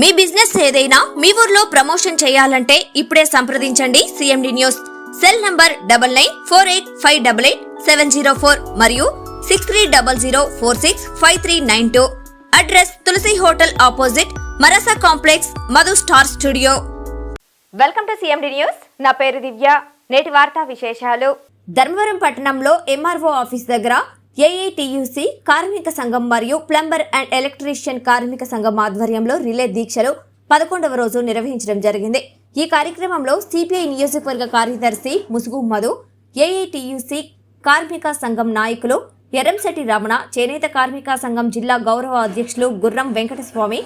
మీ business ఏదైనా మీ ఊర్లో promotion చేయాలంటే ఇప్పుడే సంప్రదించండి CMD news cell number double nine four eight five double eight seven zero four మరియు six three double zero four six five three nine two. Address Tulasi hotel opposite Marasa complex Madhu star studio. Welcome to CMD news నా పేరు దివ్య. నేటి వార్తా విశేషాలు. ధర్మవరం పట్టణంలో MRO office దగ్గర AITUC కార్మిక సంఘం మరియు ప్లంబర్ అండ్ ఎలక్ట్రీషియన్ కార్మిక సంఘం ఆధ్వర్యంలో రిలే దీక్షలు పదకొండవ రోజు నిర్వహించడం జరిగింది. ఈ కార్యక్రమంలో సిపిఐ నియోజకవర్గ కార్యదర్శి ముసుగు మధు ఏఐటియుసి కార్మిక సంఘం నాయకులు ఎర్రంశెట్టి రమణ చేనేత కార్మిక సంఘం జిల్లా గౌరవ అధ్యక్షులు గుర్రం వెంకటస్వామి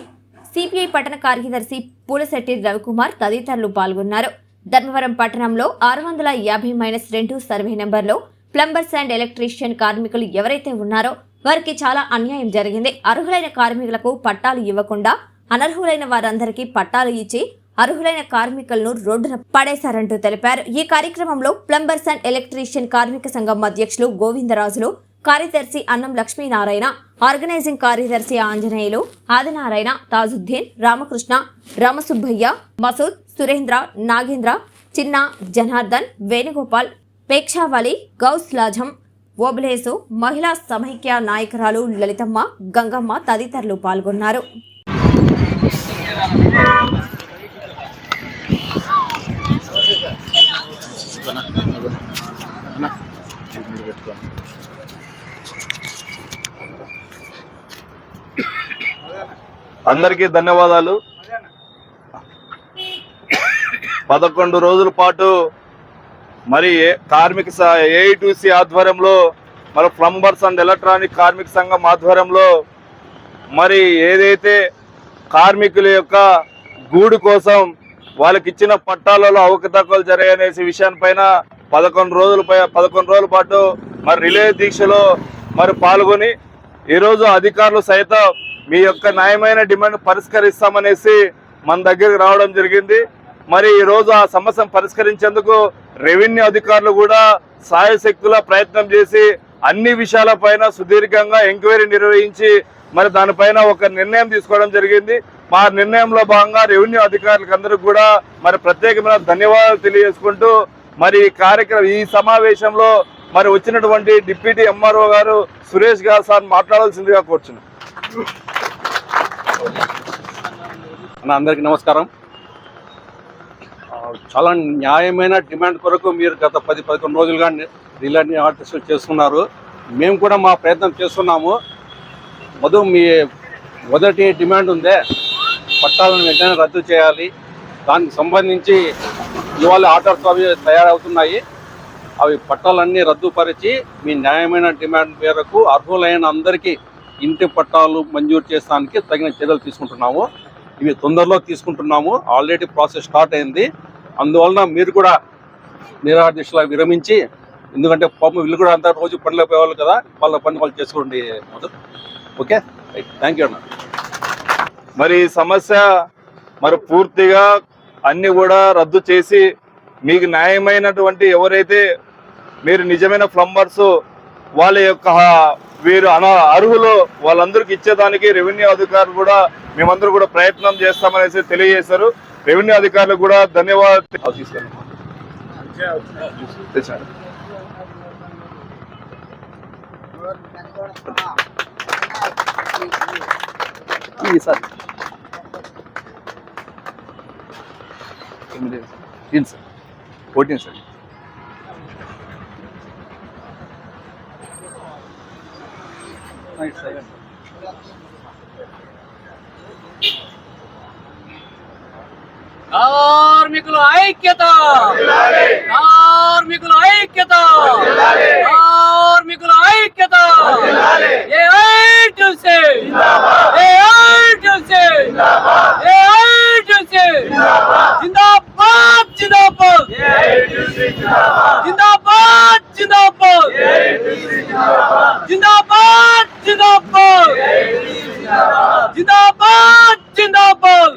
సిపిఐ పట్టణ కార్యదర్శి పూలశెట్టి రవికుమార్ తదితరులు పాల్గొన్నారు. ధర్మవరం పట్టణంలో ఆరు వందల యాభై మైనస్ రెండు సర్వే నెంబర్లో ప్లంబర్స్ అండ్ ఎలక్ట్రీషియన్ కార్మికులు ఎవరైతే ఉన్నారో వారికి చాలా అన్యాయం జరిగింది. అర్హులైన కార్మికులకు పట్టాలు ఇవ్వకుండా అనర్హులైన వారందరికీ పట్టాలు ఇచ్చి అర్హులైన కార్మికులను రోడ్డున పడేశారంటూ తెలిపారు. ఈ కార్యక్రమంలో ప్లంబర్స్ అండ్ ఎలక్ట్రీషియన్ కార్మిక సంఘం అధ్యక్షులు గోవిందరాజులు కార్యదర్శి అన్నం లక్ష్మీనారాయణ ఆర్గనైజింగ్ కార్యదర్శి ఆంజనేయులు ఆదినారాయణ తాజుద్దీన్ రామకృష్ణ రామసుబ్బయ్య మసూద్ సురేంద్ర నాగేంద్ర చిన్న జనార్దన్ వేణుగోపాల్ పేక్షావళి గౌస్ లాజం ఓబులేసు మహిళా సమైక్య నాయకురాలు లలితమ్మ గంగమ్మ తదితరులు పాల్గొన్నారు. అందరికీ ధన్యవాదాలు. పదకొండు రోజుల పాటు మరి ఏ- కార్మిక ఏఐటీసీ ఆధ్వర్యంలో మరి ప్లంబర్స్ అండ్ ఎలక్ట్రానిక్ కార్మిక సంఘం ఆధ్వర్యంలో మరి ఏదైతే కార్మికుల యొక్క గూడు కోసం వాళ్ళకి ఇచ్చిన పట్టాలలో అవకతవకలు జరిగాయనేసి విషయాన్నిపైన పదకొండు రోజుల పై పదకొండు రోజుల పాటు మరి రిలే దీక్షలో మరి పాల్గొని ఈరోజు అధికారులు సైతం మీ యొక్క న్యాయమైన డిమాండ్ పరిష్కరిస్తామనేసి మన దగ్గరికి రావడం జరిగింది. మరి ఈరోజు ఆ సమస్యను పరిష్కరించేందుకు రెవెన్యూ అధికారులు కూడా సాయశక్తుల ప్రయత్నం చేసి అన్ని విషయాలపైన సుదీర్ఘంగా ఎంక్వైరీ నిర్వహించి మరి దానిపైన ఒక నిర్ణయం తీసుకోవడం జరిగింది. మా నిర్ణయంలో భాగంగా రెవెన్యూ అధికారులకు అందరికి కూడా మరి ప్రత్యేకమైన ధన్యవాదాలు తెలియజేసుకుంటూ మరి ఈ కార్యక్రమం ఈ సమావేశంలో మరి వచ్చినటువంటి డిప్యూటీ ఎంఆర్ఓ గారు సురేష్ గారు సార్ మాట్లాడాల్సిందిగా కోరుచున్నాను అందరికీ నమస్కారం. చాలా న్యాయమైన డిమాండ్ కొరకు మీరు గత పది పదకొండు రోజులుగా రిలాని ఆర్టిస్టులు చేస్తున్నారు. మేము కూడా మా ప్రయత్నం చేస్తున్నాము. మధు మీ మొదటి డిమాండ్ ఉందే పట్టాలను వెంటనే రద్దు చేయాలి. దానికి సంబంధించి ఇవాళ ఆర్డర్స్ అవి తయారవుతున్నాయి. అవి పట్టాలన్నీ రద్దుపరిచి మీ న్యాయమైన డిమాండ్ మేరకు అర్హులైన అందరికీ ఇంటి పట్టాలు మంజూరు చేయడానికి తగిన చర్యలు తీసుకుంటున్నాము. ఇవి తొందరలో తీసుకుంటున్నాము. ఆల్రెడీ ప్రాసెస్ స్టార్ట్ అయింది. అందువలన మీరు కూడా నిరాదీక్షలా విరమించి ఎందుకంటే పాపం వీళ్ళు కూడా అంతా రోజు పనిలో పోయేవాళ్ళు కదా వాళ్ళ పని వాళ్ళు చేసుకోండి మొదలు ఓకే? థ్యాంక్ యూ అన్న. మరి సమస్య మరి పూర్తిగా అన్ని కూడా రద్దు చేసి మీకు న్యాయమైనటువంటి ఎవరైతే మీరు నిజమైన ప్లంబర్స్ వాళ్ళ యొక్క వీరు అన అర్హులు వాళ్ళందరికీ ఇచ్చేదానికి రెవెన్యూ అధికారులు కూడా మేమందరూ కూడా ప్రయత్నం చేస్తామనేసి తెలియజేశారు. రెవెన్యూ అధికారులకు కూడా ధన్యవాదాలు తీసుకెళ్ళాను sir. Fifteen sir. Fourteen sir. Thanks, Sagan. కార్మికుల ఐక్యత! కార్మికుల ఐక్యత! కార్మికుల ఐక్యత! జిందాబాద్ ఏఐటీసీ ఏఐటీసీ జిందాబాద్ జిందాబాద్! జిందాబాద్ జిందాబాద్! జిందాబాద్ జిందాబాద్! జిందాబాద్ జిందాబాద్!